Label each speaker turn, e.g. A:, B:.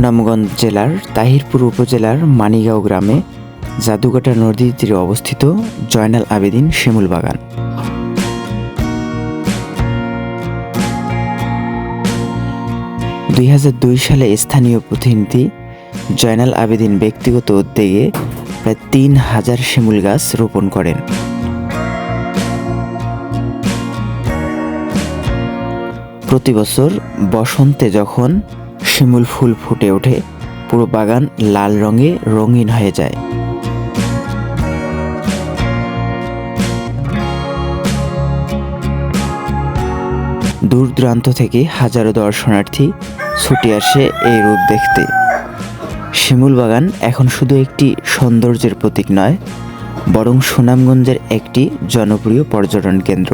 A: সুনামগঞ্জ জেলার তাহিরপুর উপজেলার মানিগাঁও গ্রামে জাদুকাটা নদীর তীরে অবস্থিত জয়নাল আবেদিন শিমুল বাগান। দুই সালে স্থানীয় প্রতিনিধি জয়নাল আবেদিন ব্যক্তিগত উদ্যোগে প্রায় তিন হাজার শিমুল গাছ রোপণ করেন। প্রতি বছর বসন্তে যখন শিমুল ফুল ফুটে ওঠে। পুরো বাগান লাল রঙে রঙিন হয়ে যায়। দূর দূরান্ত থেকে হাজারো দর্শনার্থী ছুটে আসে এই রূপ দেখতে। শিমুল বাগান এখন শুধু একটি সৌন্দর্যের প্রতীক নয়, বরং সুনামগঞ্জের একটি জনপ্রিয় পর্যটন কেন্দ্র।